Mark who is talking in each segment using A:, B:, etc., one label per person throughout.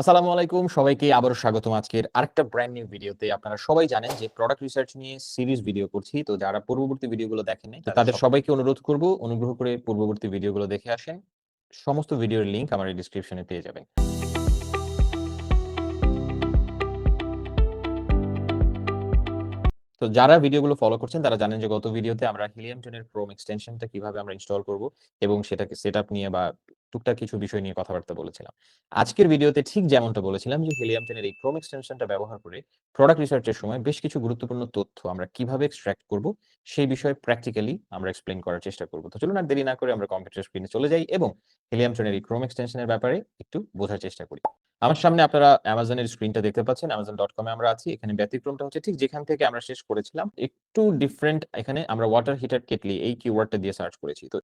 A: আসসালামু আলাইকুম। সবাইকে আবারও স্বাগতম আজকের আরেকটা ব্র্যান্ড নিউ ভিডিওতে আপনারা সবাই জানেন যে প্রোডাক্ট রিসার্চ নিয়ে সিরিজ ভিডিও করছি। তো যারা পূর্ববর্তী ভিডিওগুলো দেখেন নাই তাদের সবাইকে অনুরোধ করব অনুগ্রহ করে পূর্ববর্তী ভিডিওগুলো দেখে আসেন। সমস্ত ভিডিওর লিংক আমার এই ডিসক্রিপশনে পেয়ে যাবেন। তো যারা ভিডিওগুলো ফলো করছেন তারা জানেন যে গত ভিডিওতে আমরা হিলিয়াম টেনের ক্রোম এক্সটেনশনটা কীভাবে আমরা ইনস্টল করব এবং সেটাকে সেটআপ নিয়ে বা টুকটাক কিছু বিষয় নিয়ে কথাবার্তা বলেছিলাম। আজকের ভিডিওতে ঠিক যেমনটা বলেছিলাম যে হেলিয়াম টেনের এই ক্রোম এক্সটেনশনটা ব্যবহার করে প্রোডাক্ট রিসার্চের সময় বেশ কিছু গুরুত্বপূর্ণ তথ্য আমরা কীভাবে এক্সট্রাক্ট করব, সেই বিষয়ে প্র্যাকটিক্যালি আমরা এক্সপ্লেন করার চেষ্টা করব। তো চলুন আর দেরি না করে আমরা কম্পিউটার স্ক্রিনে চলে যাই এবং হেলিয়াম টেনের এই ক্রোম এক্সটেনশনের ব্যাপারে একটু বোঝার চেষ্টা করি। আমার সামনে আপনারা অ্যামাজনের স্ক্রিনটা দেখতে পাচ্ছেন। amazon.com এ আমরা আছি। এখানে ব্যতিক্রমটা হচ্ছে ঠিক যেখান থেকে আমরা শেষ করেছিলাম, একটু ডিফারেন্ট এখানে আমরা ওয়াটার হিটার কেটলি এই কিওয়ার্ডটা দিয়ে সার্চ করেছি। তো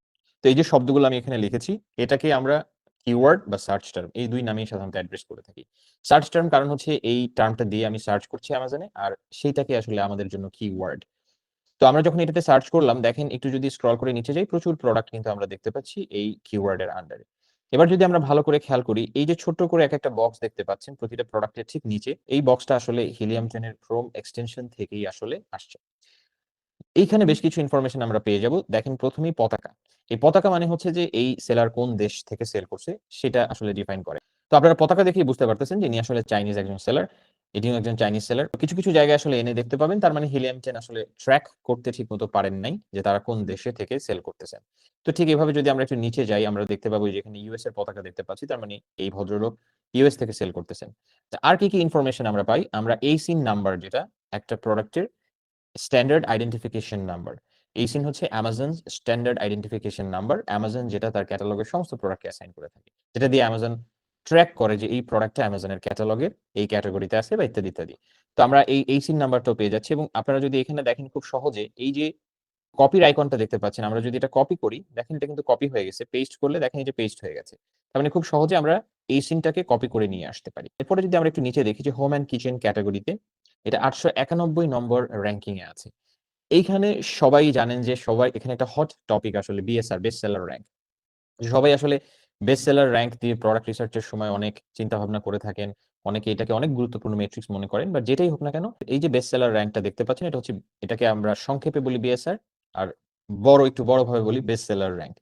A: তো এই যে শব্দগুলো আমি এখানে লিখেছি, এটাকে আমরা কিওয়ার্ড বা সার্চ টার্ম এই দুই নামেই সাধারণত অ্যাড্রেস করে থাকি। সার্চ টার্ম কারণ হচ্ছে এই টার্মটা দিয়ে আমি সার্চ করছি অ্যামাজনে আর সেইটাকে আসলে আমাদের জন্য কিওয়ার্ড। তো আমরা যখন এটাতে সার্চ করলাম, দেখেন একটু যদি স্ক্রল করে নিচে যাই, প্রচুর প্রোডাক্ট কিন্তু আমরা দেখতে পাচ্ছি এই কিওয়ার্ডের আন্ডারে। এবার যদি আমরা ভালো করে খেয়াল করি, এই যে ছোট্ট করে এক একটা বক্স দেখতে পাচ্ছেন, প্রতিটা প্রোডাক্টের ঠিক নিচে, এই বক্সটা আসলে হিলিয়াম 10 এর ক্রোম এক্সটেনশন থেকেই আসলে আসছে। এইখানে বেশ কিছু ইনফরমেশন আমরা পেয়ে যাব। দেখেন প্রথমেই পতাকা। এই পতাকা মানে হচ্ছে যে এই সেলার কোন দেশ থেকে সেল করছে সেটা আসলে ডিফাইন করে। তো আপনারা পতাকা দেখেই বুঝতে পারতেছেন যে ইনি আসলে চাইনিজ একজন সেলার। এটিও একজন চাইনিজ সেলার। কিছু, কিছু জায়গায় আসলে এনে দেখতে পাবেন তার মানে হিলিয়াম চেন আসলে ট্র্যাক করতে ঠিক মতো পারেন নাই যে তারা কোন দেশে থেকে সেল করতেছেন। তো ঠিক এভাবে যদি আমরা একটু নিচে যাই আমরা দেখতে পাবো যে এখানে ইউএস এর পতাকা দেখতে পাচ্ছি তার মানে এই ভদ্রলোক ইউএস থেকে সেল করতেছেন। আর কি, কি ইনফরমেশন আমরা পাই? আমরা এই সিন নাম্বার যেটা একটা প্রোডাক্টের স্ট্যান্ডার্ড আইডেন্টিফিকেশন নাম্বার। এই সিন হচ্ছে Amazon standard identification number. Amazon যেটা তার ক্যাটালগের সমস্ত প্রোডাক্টকে অ্যাসাইন করে থাকে। যেটা দিয়ে অ্যামাজন ট্র্যাক করে যে এই প্রোডাক্টটা এর ক্যাটালগের এই ক্যাটেগরিতে আছে বা ইত্যাদি, ইত্যাদি। তো আমরা এই এই সিন নাম্বারটাও পেয়ে যাচ্ছি এবং আপনারা যদি এখানে দেখেন খুব সহজে এই যে কপির আইকনটা দেখতে পাচ্ছেন আমরা যদি এটা কপি করি দেখেন এটা কিন্তু কপি হয়ে গেছে। পেস্ট করলে দেখেন এই যে পেস্ট হয়ে গেছে। তার মানে খুব সহজে আমরা এইসিনটাকে কপি করে নিয়ে আসতে পারি। এরপরে যদি আমরা একটু নিচে দেখি যে হোম অ্যান্ড কিচেন ক্যাটেগরিতে এটা ৮৯১ নম্বর র‍্যাংকিং এ আছে। এইখানে সবাই জানেন যে সবাই এখানে একটা হট টপিক আসলে বিএসআর বেস্ট সেলার র্যাঙ্ক সবাই আসলে বেস্ট সেলার র্যাঙ্ক দিয়ে প্রোডাক্ট রিসার্চ এর সময় অনেক চিন্তা ভাবনা করে থাকেন। অনেকে এটাকে অনেক গুরুত্বপূর্ণ মেট্রিক্স মনে করেন। বা যেটাই হোক না কেন, এই যে বেস্ট সেলার র্যাঙ্কটা দেখতে পাচ্ছেন, এটা হচ্ছে, এটাকে আমরা সংক্ষেপে বলি বিএসআর আর বড়, একটু বড়ভাবে বলি বেস্ট সেলার র্যাঙ্ক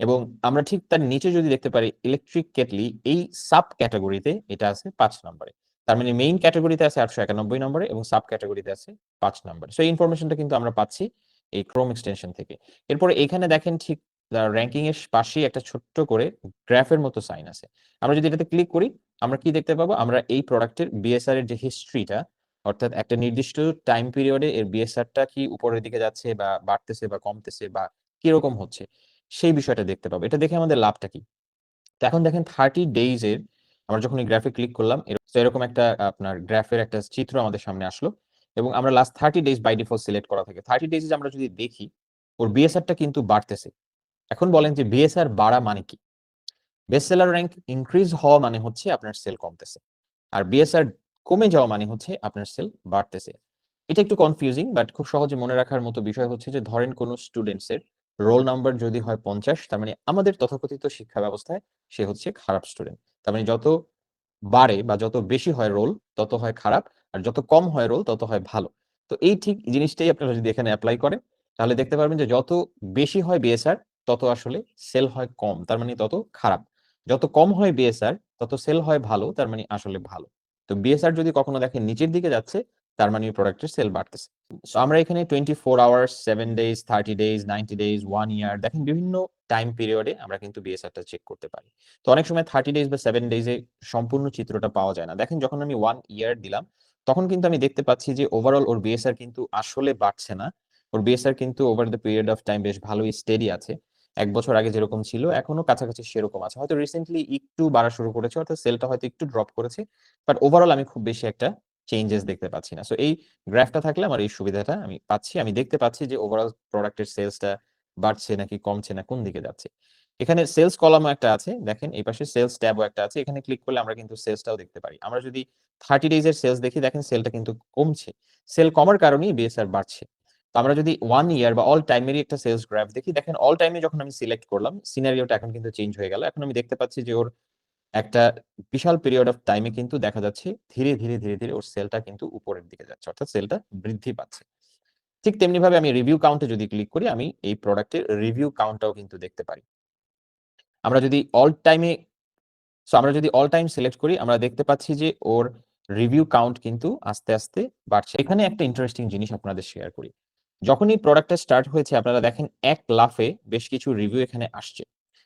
A: এবং আমরা ঠিক তার নিচে যদি দেখতে পারি ইলেকট্রিক কেটলি এই সাব ক্যাটাগরিতে এটা আছে পাঁচ নম্বরে। তার মানে মেইন ক্যাটাগরিতে আছে ৮৯১ নম্বরে এবং সাব ক্যাটাগরিতে আছে পাঁচ নম্বরে। সো এই ইনফরমেশনটা কিন্তু আমরা পাচ্ছি এই ক্রোম এক্সটেনশন থেকে। এরপরে এখানে দেখেন ঠিক আ র‍্যাংকিং এর পাশেই একটা ছোট্ট করে গ্রাফের মতো সাইন আছে। আমরা যদি এটাতে ক্লিক করি, আমরা কি দেখতে পাবো? আমরা এই প্রোডাক্টের বিএসআর এর যে হিস্ট্রিটা অর্থাৎ একটা নির্দিষ্ট টাইম পিরিয়ডে এর বিএসআরটা কি উপরের দিকে যাচ্ছে বা বাড়তেছে বা কমতেছে বা কীরকম হচ্ছে, সেই বিষয়টা দেখতে পাবো। এটা দেখে আমাদের লাভটা কি? এখন দেখেন 30 ডেইজ এর আমরা যখন গ্রাফে ক্লিক করলাম, এরকম একটা, আপনার গ্রাফের একটা চিত্র আমাদের সামনে আসলো এবং আমরা last 30 days by default select করা থাকে। 30 ডেইজ এ আমরা যদি দেখি, ওর বিএসআরটা কিন্তু বাড়তেছে। এখন বলেন যে বিএসআর বাড়া মানে কি? বেস্ট সেলার র‍্যাংক ইনক্রিজ হওয়া মানে হচ্ছে আপনার সেল কমতেছে। আর বিএসআর কমে যাওয়া মানে হচ্ছে আপনার সেল বাড়তেছে। এটা একটু কনফিউজিং বাট খুব সহজে মনে রাখার মতো বিষয় হচ্ছে যে ধরেন কোন স্টুডেন্টস এর রোল নাম্বার যদি হয় ৫০ তার মানে আমাদের তথাকথিত শিক্ষা ব্যবস্থায় সে হচ্ছে খারাপ স্টুডেন্ট। তার মানে যত বাড়ে বা যত বেশি হয় রোল, তত হয় খারাপ, আর যত কম হয় রোল, তত হয় ভালো। তো এই ঠিক জিনিসটাই আপনারা যদি এখানে অ্যাপ্লাই করেন, তাহলে দেখতে পারবেন যে যত বেশি হয় বিএসআর তত আসলে সেল হয় কম। তার মানে তত খারাপ। যত কম হয় বিএসআর তত সেল হয় ভালো, তার মানে আসলে ভালো। তো বিএসআর যদি কখনো দেখেন, নিচের দিকে যাচ্ছে তার মানে প্রোডাক্টের সেল বাড়তেছে। সো আমরা এখানে 24 hours, 7 days, 30 days, 90 days, 1 year দেখেন বিভিন্ন টাইম পিরিয়ডে আমরা কিন্তু বিএসআরটা চেক করতে পারি। তো অনেক সময় থার্টি ডেজ বা 7 ডেইজ এ সম্পূর্ণ চিত্রটা পাওয়া যায় না। দেখেন যখন আমি ওয়ান ইয়ার দিলাম তখন কিন্তু আমি দেখতে পাচ্ছি যে ওভারঅল ওর বিএসআর কিন্তু আসলে বাড়ছে না। ওর বিএসআর কিন্তু over the period of time বেশ ভালোই স্টেডি আছে। এক বছর আগে যেরকম ছিল এখনও কাছাকাছি সেরকম আছে। হয়তো রিসেন্টলি একটু বাড়া শুরু করেছে অর্থাৎ সেলটা হয়তো একটু ড্রপ করেছে। বাট ওভারঅল আমি খুব বেশি একটা চেঞ্জেস দেখতে পাচ্ছি না। সো এই গ্রাফটা থাকলে আমার এই সুবিধাটা আমি পাচ্ছি। আমি দেখতে পাচ্ছি যে ওভারঅল প্রোডাক্টের সেলসটা বাড়ছে নাকি কমছে না, কোন দিকে যাচ্ছে। এখানে সেলস কলামও একটা আছে। দেখেন এই পাশে সেলস ট্যাবও একটা আছে। এখানে ক্লিক করলে আমরা কিন্তু সেলসটাও দেখতে পারি। আমরা যদি থার্টি ডেজ এর সেলস দেখি, দেখেন সেলটা কিন্তু কমছে। সেল কমার কারণেই বিএসআর বাড়ছে। তো আমরা যদি ওয়ান ইয়ার বা অল টাইম এরই একটা সেলস গ্রাফ দেখি, দেখেন অল টাইম যখন আমি সিলেক্ট করলাম সিনারিওটা এখন কিন্তু চেঞ্জ হয়ে গেল। এখন আমি দেখতে পাচ্ছি যে ওর একটা বিশাল পিরিয়ড অফ টাইমে কিন্তু দেখা যাচ্ছে ধীরে, ধীরে, ধীরে, ধীরে ওর সেলটা কিন্তু উপরের দিকে যাচ্ছে। অর্থাৎ সেলটা বৃদ্ধি পাচ্ছে। ঠিক তেমনিভাবে আমি রিভিউ কাউন্টে যদি ক্লিক করি আমি এই প্রোডাক্টের রিভিউ কাউন্টটাও কিন্তু দেখতে পারি। আমরা যদি অল টাইমে সো আমরা যদি অল টাইম সিলেক্ট করি আমরা দেখতে পাচ্ছি যে ওর রিভিউ কাউন্ট কিন্তু আস্তে, আস্তে বাড়ছে। এখানে একটা ইন্টারেস্টিং জিনিস আপনাদের শেয়ার করি। যখনই প্রোডাক্টটা স্টার্ট হয়েছে আপনারা দেখেন এক লাফে বেশ কিছু রিভিউ এখানে আসছে।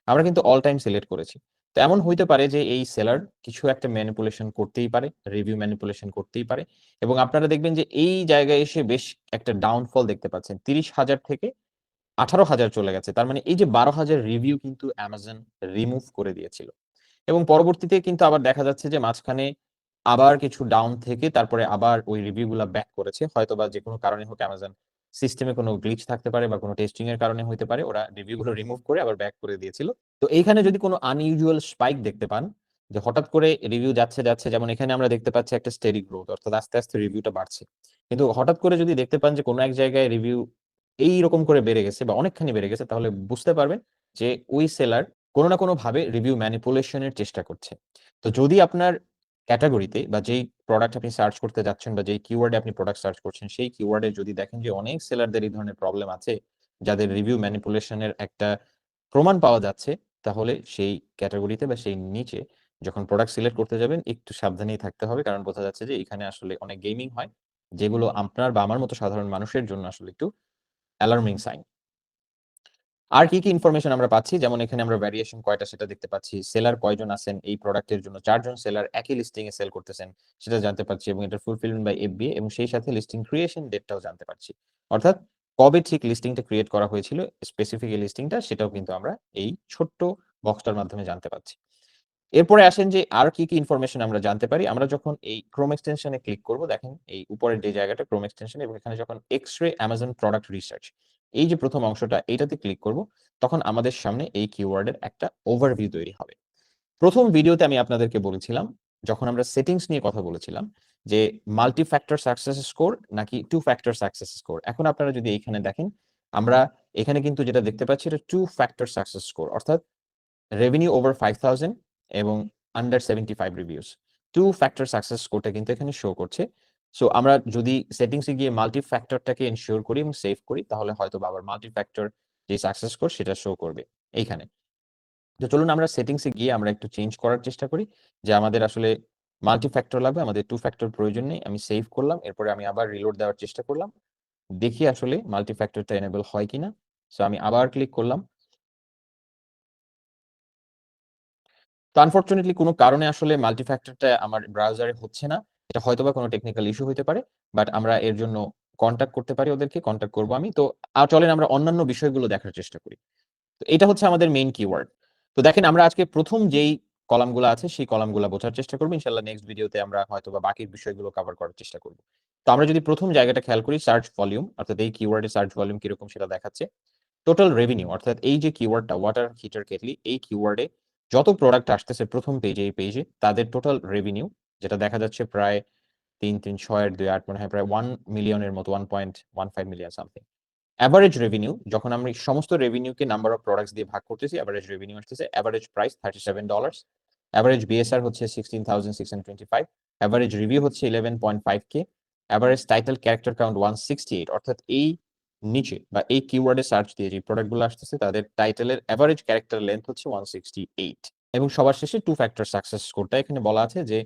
A: আমরা কিন্তু অল টাইম সিলেক্ট করেছি। তো এমন হইতে পারে যে এই সেলার কিছু একটা ম্যানিপুলেশন করতেই পারে, রিভিউ ম্যানিপুলেশন করতেই পারে এবং আপনারা দেখবেন যে এই জায়গায় এসে বেশ একটা ডাউনফল দেখতে পাচ্ছেন। ৩০,০০০ থেকে ১৮,০০০ চলে গেছে। তার মানে এই যে ১২,০০০ রিভিউ কিন্তু অ্যামাজন রিমুভ করে দিয়েছিল। এবং পরবর্তীতে কিন্তু আবার দেখা যাচ্ছে যে মাঝখানে আবার কিছু ডাউন থেকে তারপরে আবার ওই রিভিউ গুলা ব্যাক করেছে। হয়তোবা যেকোনো কারণে হোক Amazon সিস্টেমে কোনো গ্লিচ থাকতে পারে বা কোনো টেস্টিং এর কারণে হইতে পারে। ওরা রিভিউ গুলো রিমুভ করে আবার ব্যাক করে দিয়েছিল। তো এইখানে যদি কোনো আনইউজুয়াল স্পাইক দেখতে পান, যে হঠাৎ করে রিভিউ যাচ্ছে, যাচ্ছে যেমন এখানে আমরা দেখতে পাচ্ছি একটা স্টেডি গ্রোথ অর্থাৎ আস্তে, আস্তে রিভিউটা বাড়ছে। কিন্তু হঠাৎ করে যদি দেখতে পান যে কোনো এক জায়গায় রিভিউ এইরকম করে বেড়ে গেছে বা অনেকখানি বেড়ে গেছে তাহলে বুঝতে পারবেন যে ওই সেলার কোনো না কোনো ভাবে রিভিউ ম্যানিপুলেশনের চেষ্টা করছে। তো যদি আপনার ক্যাটেগরিতে বা যেই প্রোডাক্ট আপনি সার্চ করতে যাচ্ছেন বা যেই কিওয়ার্ডে আপনি প্রোডাক্ট সার্চ করছেন সেই কিওয়ার্ডে যদি দেখেন যে অনেক সেলারদের এই ধরনের প্রবলেম আছে, যাদের রিভিউ ম্যানিপুলেশন এর একটা প্রমাণ পাওয়া যাচ্ছে, তাহলে সেই ক্যাটেগরিতে বা সেই নিচে যখন প্রোডাক্ট সিলেক্ট করতে যাবেন একটু সাবধানেই থাকতে হবে। কারণ বোঝা যাচ্ছে যে এখানে আসলে অনেক গেমিং হয়। যেগুলো আপনার বা আমার মতো সাধারণ মানুষের জন্য আসলে একটু অ্যালার্মিং সাইন। আর কি, কি ইনফরমেশন আমরা পাচ্ছি? যেমন এখানে আমরা ভ্যারিয়েশন কয়টা সেটা দেখতে পাচ্ছি। সেলার কয়জন আছেন এই প্রোডাক্টের জন্য চারজন সেলার একই লিস্টিং এ সেল করতেছেন সেটা জানতে পারছি এবং এটার ফুলফিলমেন্ট বাই FBA এবং সেই সাথে লিস্টিং ক্রিয়েশন ডেটটাও জানতে পারছি। অর্থাৎ কবে ঠিক লিস্টিংটা ক্রিয়েট করা হয়েছিল স্পেসিফিক লিস্টিংটা সেটাও কিন্তু আমরা এই ছোট্ট বক্সটার মাধ্যমে জানতে পারছি। এরপরে আসেন যে আর কি, কি ইনফরমেশন আমরা জানতে পারি? আমরা যখন এই ক্রোম এক্সটেনশনে ক্লিক করব দেখেন এই উপরের যে জায়গাটা Chrome এক্সটেনশন এবং এখানে যখন X-ray Amazon প্রোডাক্ট রিসার্চ এই যে ১ম অংশটা এটাতে ক্লিক করব তখন আমাদের সামনে এই কিওয়ার্ডের একটা ওভারভিউ তৈরি হবে। ১ম ভিডিওতে আমি আপনাদেরকে বলেছিলাম যখন আমরা সেটিংস নিয়ে কথা বলেছিলাম যে মাল্টি ফ্যাক্টর সাকসেস স্কোর নাকি টু ফ্যাক্টর সাকসেস স্কোর। এখন আপনারা যদি এইখানে দেখেন আমরা এখানে কিন্তু যেটা দেখতে পাচ্ছি এটা টু ফ্যাক্টর সাকসেস স্কোর অর্থাৎ রেভিনিউ ওভার ৫,০০০ এবং under ৭৫ reviews. Two factor success স্কোরটা কিন্তু এখানে শো করছে। সো আমরা যদি সেটিংস গিয়ে মাল্টি ফ্যাক্টরটাকে এনশিওর করি এবং সেভ করি, তাহলে হয়তোবা আবার মাল্টি ফ্যাক্টর যে সাকসেস স্কোর সেটা শো করবে এইখানে। তো চলুন আমরা সেটিংস গিয়ে আমরা একটু চেঞ্জ করার চেষ্টা করি, যে আমাদের আসলে মাল্টি ফ্যাক্টর লাগবে, আমাদের টু ফ্যাক্টর প্রয়োজন নেই। আমি সেভ করলাম। এরপরে আমি আবার রিলোড দেওয়ার চেষ্টা করলাম। দেখি আসলে মাল্টি ফ্যাক্টরটা এনেবল হয় কিনা। সো আমি আবার ক্লিক করলাম। তো আনফরচুনেটলি কোনো কারণে আসলে মাল্টি ফ্যাক্টরটা আমার ব্রাউজারে হচ্ছে না। এটা হয়তোবা কোনো টেকনিক্যাল ইস্যু হইতে পারে। বাট আমরা এর জন্য কন্ট্যাক্ট করতে পারি ওদেরকে। কন্ট্যাক্ট করব আমি। তো, আ, চলেন আমরা অন্যান্য বিষয়গুলো দেখার চেষ্টা করি। তো এটা হচ্ছে আমাদের মেইন কিওয়ার্ড। তো দেখেন, আমরা আজকে প্রথম যেই কলামগুলা আছে, সেই কলামগুলা বোঝার চেষ্টা করব। ইনশাআল্লাহ নেক্সট ভিডিওতে আমরা হয়তোবা বাকি বিষয়গুলো কভার করার চেষ্টা করব। তো আমরা যদি প্রথম জায়গাটা খেয়াল করি সার্চ ভলিউম অর্থাৎ এই কিওয়ার্ডের সার্চ ভলিউম কীরকম সেটা দেখাচ্ছে। টোটাল রেভিনিউ অর্থাৎ এই যে কিওয়ার্ডটা ওয়াটার হিটার কেটলি এই কিওয়ার্ডে যত প্রোডাক্ট আসতেছে প্রথম পেজে এই পেজে তাদের টোটাল রেভিনিউ যেটা দেখা যাচ্ছে প্রায় ৩, ৩, ৬ এর ২, ৮ মনে হয় প্রায় 1 মিলিয়ন এর মতো 1.15 মিলিয়ন সামথিং। এভারেজ রেভিনিউ যখন আমরা সমস্ত রেভিনিউকে নাম্বার অফ প্রোডাক্টস দিয়ে ভাগ করতেছি এভারেজ রেভিনিউ আসতেছে এভারেজ প্রাইস $37 এভারেজ বিএসআর হচ্ছে 16,625 এভারেজ রিভিউ হচ্ছে 11.5 K average title character count 168 অর্থাৎ এই নিচে বা এই কিওয়ার্ডে সার্চ দিয়ে যে প্রোডাক্টগুলো আসতেছে তাদের টাইটেলের এভারেজ ক্যারেক্টার লেংথ হচ্ছে 168 এবং সবার শেষে টু ফ্যাক্টর সাকসেস স্কোরটা এখানে বলা আছে যে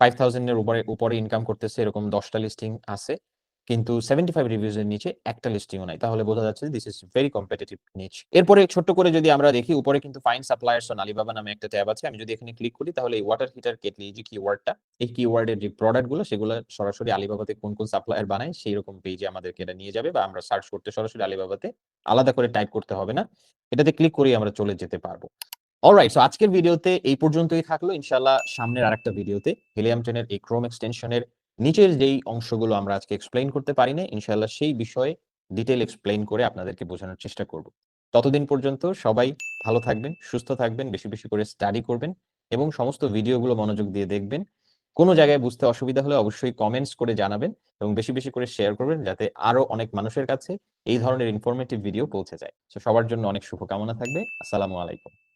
A: 5,000 এর উপরে উপরে ইনকাম করতেছে এরকম ১০ টা লিস্টিং আছে। কিন্তু 75 রিভিউজ এর নিচে একটা লিস্টিংও নাই। তাহলে বোঝা যাচ্ছে দিস ইস ভেরি কম্পিটিটিভ নিচ। এরপরে ছোট্ট করে যদি আমরা দেখি উপরে কিন্তু ফাইন্ড সাপ্লায়ার্স অন আলিবাবা নামে একটা ট্যাব আছে। আমি যদি এখানে ক্লিক করি তাহলে এই ওয়াটার হিটার কেটলি যে কিওয়ার্ডটা এই কিওয়ার্ডের যে প্রোডাক্টগুলো সেগুলো সরাসরি আলিবাবাতে কোন, কোন সাপ্লায়ার বানায় সেইরকম পেজে আমাদেরকে এটা নিয়ে যাবে বা আমরা সার্চ করতে সরাসরি আলিবাবাতে আলাদা করে টাইপ করতে হবে না। এটাতে ক্লিক করেই আমরা চলে যেতে পারব। অলরাইট সো আজকের ভিডিওতে এই পর্যন্তই থাকল। ইনশাআল্লাহ সামনের আরেকটা ভিডিওতে 10 এর এই Chrome এক্সটেনশনের নিচের যেই অংশগুলো আমরা আজকে এক্সপ্লেইন করতে পারি না ইনশাআল্লাহ সেই বিষয়ে ডিটেইল এক্সপ্লেইন করে আপনাদেরকে বোঝানোর চেষ্টা করব। ততদিন পর্যন্ত সবাই ভালো থাকবেন, সুস্থ থাকবেন, বেশি, বেশি করে স্টাডি করবেন এবং সমস্ত ভিডিওগুলো মনোযোগ দিয়ে দেখবেন। কোনো জায়গায় বুঝতে অসুবিধা হলে অবশ্যই কমেন্টস করে জানাবেন এবং বেশি, বেশি করে শেয়ার করবেন যাতে আরও অনেক মানুষের কাছে এই ধরনের ইনফরমেটিভ ভিডিও পৌঁছে যায়। সবার জন্য অনেক শুভকামনা থাকবে। আসসালামু আলাইকুম।